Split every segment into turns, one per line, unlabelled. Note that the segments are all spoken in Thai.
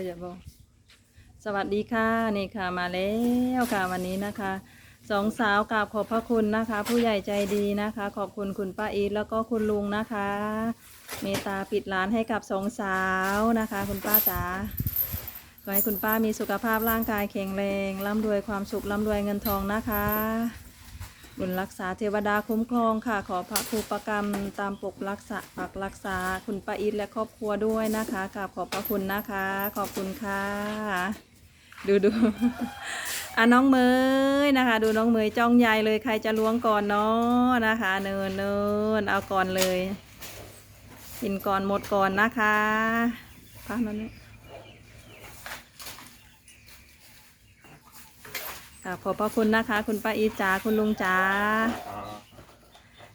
ออย่าบอกสวัสดีค่ะนี่ค่ะมาแล้วค่ะวันนี้นะคะสองสาวกราบขอบพระคุณนะคะ ผู้ใหญ่ใจดีนะคะ ขอบคุณคุณป้าอีทแล้วก็คุณลุงนะคะ เมตตาปิดร้านให้กับสองสาวนะคะ คุณป้าจ๋าขอให้คุณป้ามีสุขภาพร่างกายแข็งแรงร่ำรวยความสุขร่ำรวยเงินทองนะคะ บุญรักษาเทวดาคุ้มครองค่ะ ขอพระครูประกรรมตามปกรักษาปักรักษาคุณป้าอิทและครอบครัวด้วยนะคะกราบขอบพระคุณนะคะ ขอบคุณค่ะ ดูดูอะน้องเมยนะคะ ดูน้องเมยจ้องใหญ่เลยใครจะล้วงก่อนเนาะนะคะ เนินเนินเอาก่อนเลย กินก่อนหมดก่อนนะคะพักนั้นเนี่ย ค่ะขอบพระคุณนะคะ คุณป้าอีทจ๋าคุณลุงจ๋า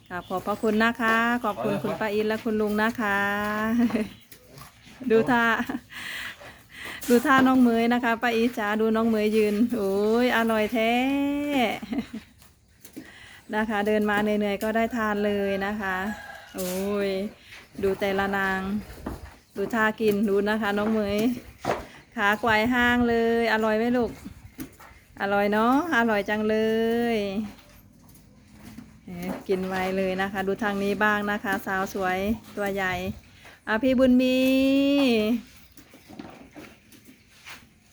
ค่ะขอบพระคุณนะคะ ขอบคุณคุณป้าอินและคุณลุงนะคะ ดูท่าดูท่าน้องเมยนะคะป้าอีจ๋าดูน้องเมยยืนโอ้ยอร่อยแท้นะคะ เดินมาเหนื่อยๆก็ได้ทานเลยนะคะโอ้ยดูแต่ละนาง ดูท่ากินดูนะคะ น้องเมยขาไกวห้างเลย อร่อยไหมลูก อร่อยเนาะอร่อยจังเลยกินไวเลยนะคะ ดูทางนี้บ้างนะคะ สาวสวยตัวใหญ่อะพี่บุญมี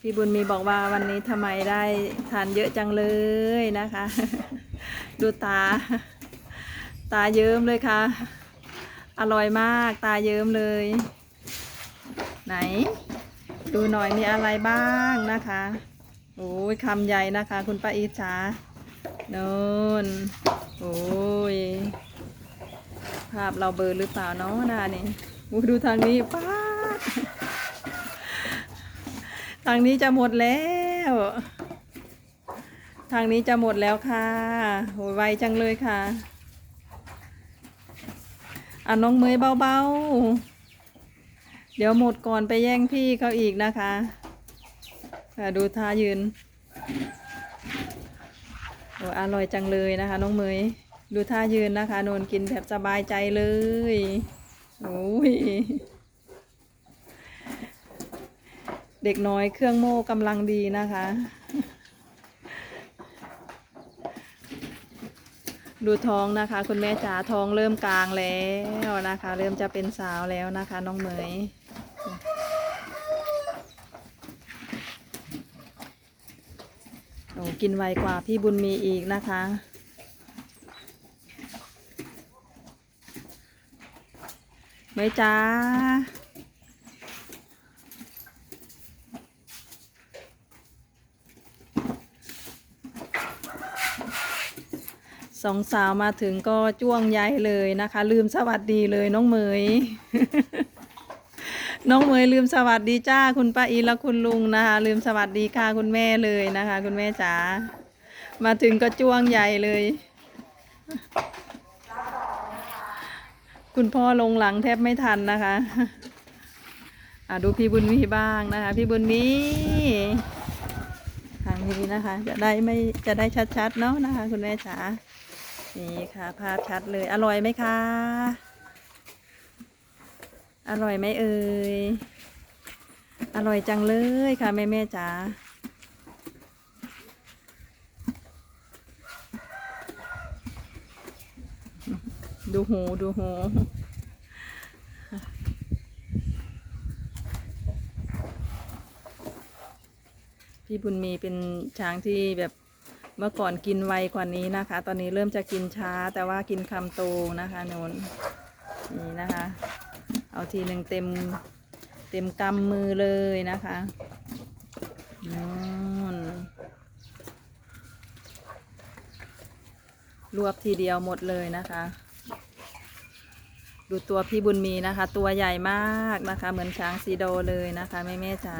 พี่บุญมีบอกว่าวันนี้ทำไมได้ทานเยอะจังเลยนะคะ ดูตา ตาเยิ้มเลยค่ะ อร่อยมากตาเยิ้มเลย ไหน ดูหน่อยมีอะไรบ้างนะคะ โอ้ยคำใหญ่นะคะ คุณป้าอีจ๋าโน่นโอ้ย ภาพเราเบลอหรือเปล่าเนาะหน้านี่อู้ดูทางนี้ป้าทางนี้จะหมดแล้ว ทางนี้จะหมดแล้วค่ะโหไวจังเลยค่ะอะน้องเมยเบาๆ เดี๋ยวหมดก่อนไปแย่งพี่เขาอีกนะคะ ดูท่ายืนโอ้อร่อยจังเลยนะคะ น้องเมยดูท่ายืนนะคะนนกินแบบสบายใจเลยโอ้ยเด็กน้อยเครื่องโม่กำลังดีนะคะ ดูท้องนะคะ คุณแม่จ๋าท้องเริ่มกลางแล้วนะคะ เริ่มจะเป็นสาวแล้วนะคะ น้องเมย โอ้กินไวกว่าพี่บุญมีอีกนะคะเมยจ้า สองสาวมาถึงก็จ้วงใยเลยนะคะ ลืมสวัสดีเลยน้องเมย น้องเมยลืมสวัสดีจ้า คุณป้าอีและคุณลุงนะคะ ลืมสวัสดีค่ะคุณแม่เลยนะคะ คุณแม่จ๋ามาถึงก็จ้วงใหญ่เลย คุณพ่อลงหลังแทบไม่ทันนะคะอะดูพี่บุญมีบ้างนะคะ พี่บุญมีทางนี้นะคะ จะได้ไม่จะได้ชัดๆเนาะนะคะ คุณแม่จ๋านี่ค่ะ ภาพชัดเลย อร่อยไหมคะ อร่อยไหมเอ่ย อร่อยจังเลยค่ะแม่แม่จ๋า ดูหูดูหูพี่บุญมีเป็นช้างที่แบบเมื่อก่อนกินไวกว่านี้นะคะ ตอนนี้เริ่มจะกินช้าแต่ว่ากินคำโตนะคะนนนี่นะคะ เอาทีหนึ่งเต็มเต็มกำมือเลยนะคะนู่นรวบทีเดียวหมดเลยนะคะ ดูตัวพี่บุญมีนะคะ ตัวใหญ่มากนะคะ เหมือนช้างซีโดเลยนะคะแม่แม่จ๋า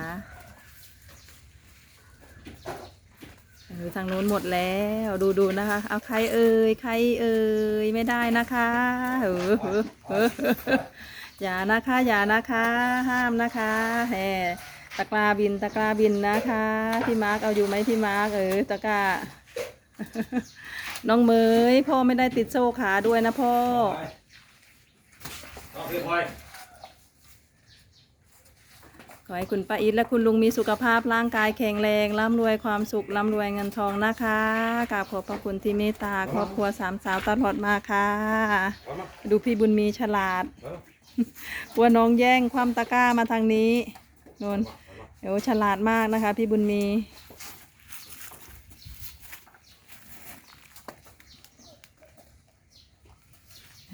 ดูทางนู้นหมดแล้วดูดูนะคะ เอาใครเอ่ยใครเอ่ยไม่ได้นะคะเออ อย่านะคะ อย่านะคะ ห้ามนะคะแหมตะกร้าบินตะกร้าบินนะคะพี่มาร์กเอาอยู่ไหมพี่มาร์กเออตะกร้าน้องเมยพ่อไม่ได้ติดโซ่ขาด้วยนะพ่อ ขอให้คุณป้าอีทและคุณลุงมีสุขภาพร่างกายแข็งแรงร่ำรวยความสุขร่ำรวยเงินทองนะคะกราบขอบพระคุณที่เมตตาครอบครัวสามสาวตลอดมาค่ะ ดูพี่บุญมีฉลาดกลัวน้องแย่งความตะกร้ามาทางนี้นนเดี๋ยวฉลาดมากนะคะ พี่บุญมี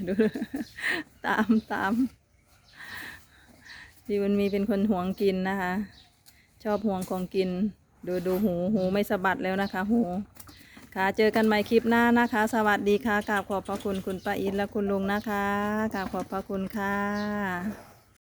ดูตามตาม ดีวันมีเป็นคนห่วงกินนะคะ ชอบห่วงของกิน ดูดูหูหูไม่สะบัดแล้วนะคะ หู ค่ะเจอกันใหม่คลิปหน้านะคะ สวัสดีค่ะกราบขอบพระคุณคุณป้าอินและคุณลุงนะคะกราบขอบพระคุณค่ะ